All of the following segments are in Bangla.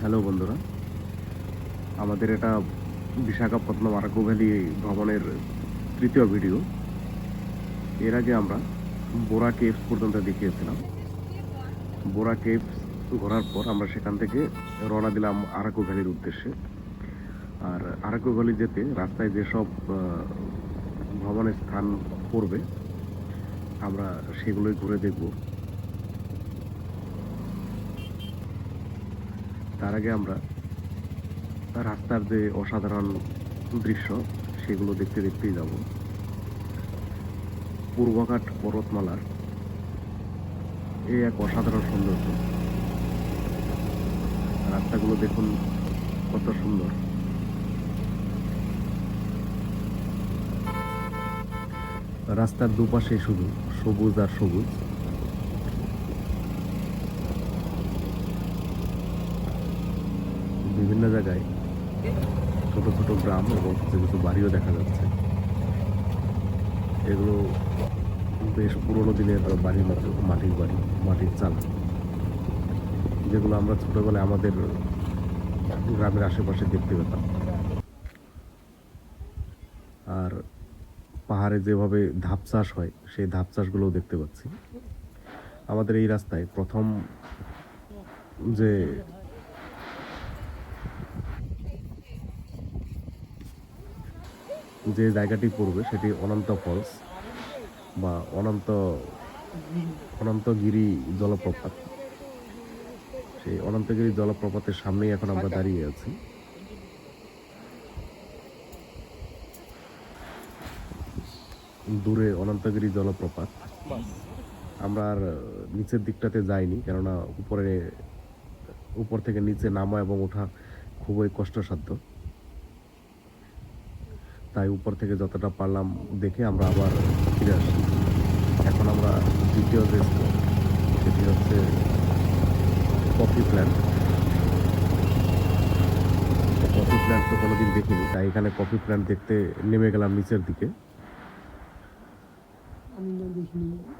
হ্যালো বন্ধুরা। আমাদের এটা বিশাখাপত্তনম আরাকু ভ্যালি ভ্রমণের তৃতীয় ভিডিও। এর আগে আমরা বোরা কেভস পর্যন্ত দেখিয়েছিলাম। বোরা কেভস ঘোরার পর আমরা সেখান থেকে রওনা দিলাম আরাকু ভ্যালির উদ্দেশ্যে। আর আরাকু ভ্যালি যেতে রাস্তায় যেসব ভ্রমণের স্থান পড়বে, আমরা সেগুলোই ঘুরে দেখব। তার আগে আমরা রাস্তার যে অসাধারণ দৃশ্য, সেগুলো দেখতে দেখতেই যাব। পূর্বঘাট পর্বতমালার এই এক অসাধারণ সৌন্দর্য। রাস্তাগুলো দেখুন কত সুন্দর। রাস্তার দুপাশে শুধু সবুজ আর সবুজ। বিভিন্ন জায়গায় ছোট ছোট গ্রাম এবং কিছু কিছু বাড়িও দেখা যাচ্ছে। এগুলো বেশ পুরোনো দিনের বাড়ির মতো, মাটির বাড়ি, মাটির চাল। যেগুলো আমরা ছোটবেলায় আমাদের গ্রামের আশেপাশে দেখতে পেতাম। আর পাহাড়ে যেভাবে ধাপ চাষ হয়, সেই ধাপ চাষগুলোও দেখতে পাচ্ছি। আমাদের এই রাস্তায় প্রথম যে যে জায়গাটি পড়বে সেটি অনন্ত ফলস বা অনন্ত অনন্তগিরি জলপ্রপাত। সেই অনন্তগিরি জলপ্রপাতের সামনেই এখন আমরা দাঁড়িয়ে আছি। দূরে অনন্তগিরি জলপ্রপাত। আমরা আর নিচের দিকটাতে যাইনি, কেননা উপরে, উপর থেকে নিচে নামা এবং ওঠা খুবই কষ্টসাধ্য। তাই উপর থেকে যতটা পারলাম দেখে আমরা আবার ফিরে আসি। এখন আমরা দ্বিতীয় যে সেটি হচ্ছে কফি প্ল্যান্ট। কফি প্ল্যান্ট তো কোনোদিন দেখিনি তাই এখানে কফি প্ল্যান্ট দেখতে নেমে গেলাম নিচের দিকে।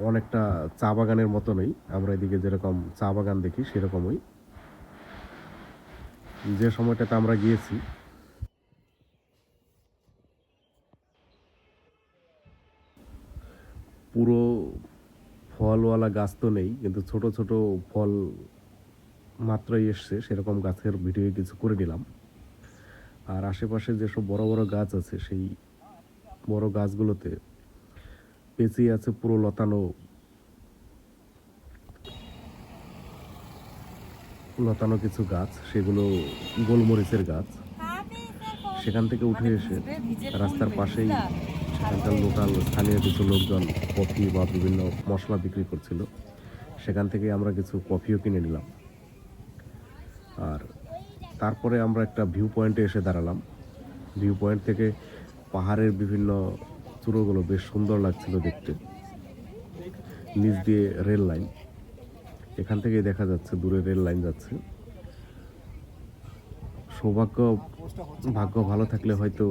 অনেকটা চা বাগানের মতনই আমরা এদিকে যেরকম চা বাগান দেখি সেরকমই। যে সময়টাতে আমরা গিয়েছি পুরো ফলওয়ালা গাছ তো নেই কিন্তু ছোট ছোট ফল মাত্রাই এসছে সেরকম গাছের ভিডিও কিছু করে নিলাম। আর আশেপাশে যেসব বড় বড় গাছ আছে সেই বড় গাছগুলোতে পেঁচিয়ে আছে পুরো লতানো। লতানো কিছু গাছ সেগুলো গোলমরিচের গাছ। সেখান থেকে উঠে এসে রাস্তার পাশেই সেখানকার লোকাল স্থানীয় কিছু লোকজন কফি বা বিভিন্ন মশলা বিক্রি করছিল। সেখান থেকে আমরা কিছু কফিও কিনে নিলাম। আর তারপরে আমরা একটা ভিউ পয়েন্টে এসে দাঁড়ালাম। ভিউ পয়েন্ট থেকে পাহাড়ের বিভিন্ন চূড়োগুলো বেশ সুন্দর লাগছিল দেখতে। নিচ দিয়ে রেল লাইন। এখান থেকেই দেখা যাচ্ছে, দূরে রেল লাইন যাচ্ছে। সৌভাগ্য, ভাগ্য ভালো থাকলে হয়তো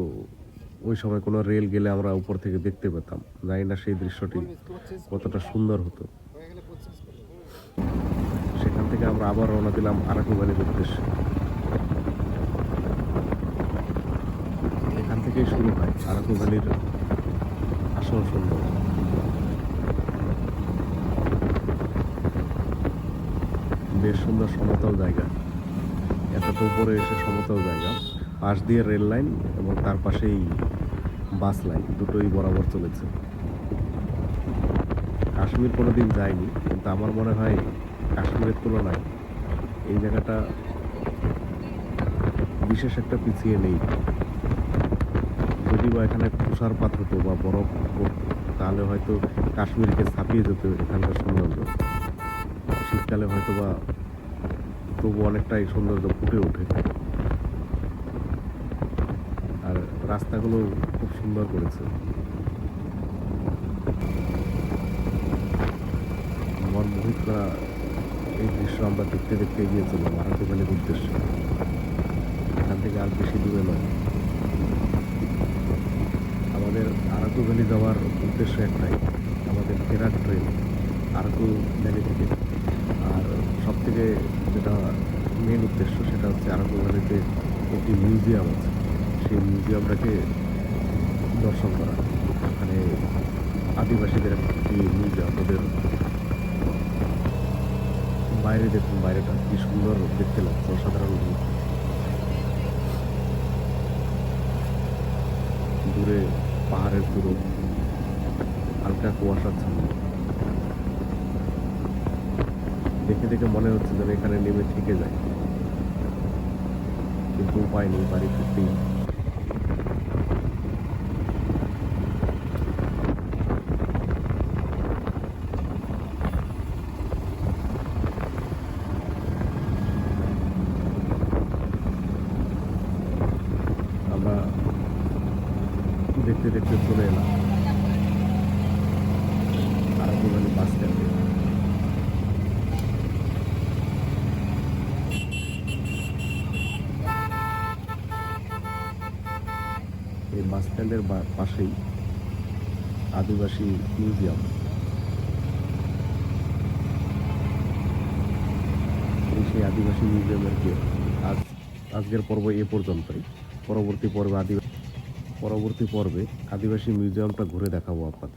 ওই সময় কোনো রেল গেলে আমরা উপর থেকে দেখতে পেতাম। জানি না সেই দৃশ্যটি কতটা সুন্দর হতো। সেখান থেকে আমরা আবার রওনা দিলাম আরাকু ভ্যালির উদ্দেশ্যে। এখান থেকেই শুরু হয় আরাকু ভ্যালির আসল সুন্দর বেশ সুন্দর সমতল জায়গা। এতটা উপরে এসে সমতল জায়গা। পাশ দিয়ে রেল লাইন এবং তার পাশেই বাস লাইন দুটোই বরাবর চলেছে। কাশ্মীর কোনোদিন যায়নি, কিন্তু আমার মনে হয় কাশ্মীরের তুলনায় এই জায়গাটা বিশেষ একটা পিছিয়ে নেই। যদি বা এখানে তুষারপাত হতো বা বরফ পড়তো তাহলে হয়তো কাশ্মীরকে ছাপিয়ে যেত এখানকার সৌন্দর্য। শীতকালে হয়তো বা তবু অনেকটাই সৌন্দর্য ফুটে ওঠে আর রাস্তাগুলো খুব সুন্দর করেছে। মোহিত করা এই দৃশ্য আমরা দেখতে দেখতে গিয়েছিলাম আরাকু ভ্যালির উদ্দেশ্যে। এখান থেকে আর বেশি দূরে নয়। আমাদের আরাকু ভ্যালি যাওয়ার উদ্দেশ্য একটাই, আমাদের ফেরার ট্রেন আরাকু ভ্যালি থেকে। আর সব থেকে যেটা মেন উদ্দেশ্য সেটা হচ্ছে আনন্দবাড়িতে একটি মিউজিয়াম আছে। সেই মিউজিয়ামটাকে দর্শন করা। ওখানে আদিবাসীদের একটি মিউজিয়াম ওদের বাইরে দেখুন, বাইরেটা কি সুন্দর দেখতে লাগছে, অসাধারণ দূরে পাহাড়ের পুরো, হালকা কুয়াশাচ্ছন্ন দেখে দেখে মনে হচ্ছে যেন এখানে নেমে থেকে যায়। কিন্তু উপায় নেই, বাড়ি ফিরতেই আমরা দেখতে দেখতে চলে এলাম। স্ট্যান্ডে। এই বাস স্ট্যান্ডের পাশেই আদিবাসী মিউজিয়াম। সেই আদিবাসী মিউজিয়ামের আজ আজকের পর্ব এ পর্যন্তই। পরবর্তী পর্বে আদিবাসী পরবর্তী পর্বে আদিবাসী মিউজিয়ামটা ঘুরে দেখাবো আপনাদের।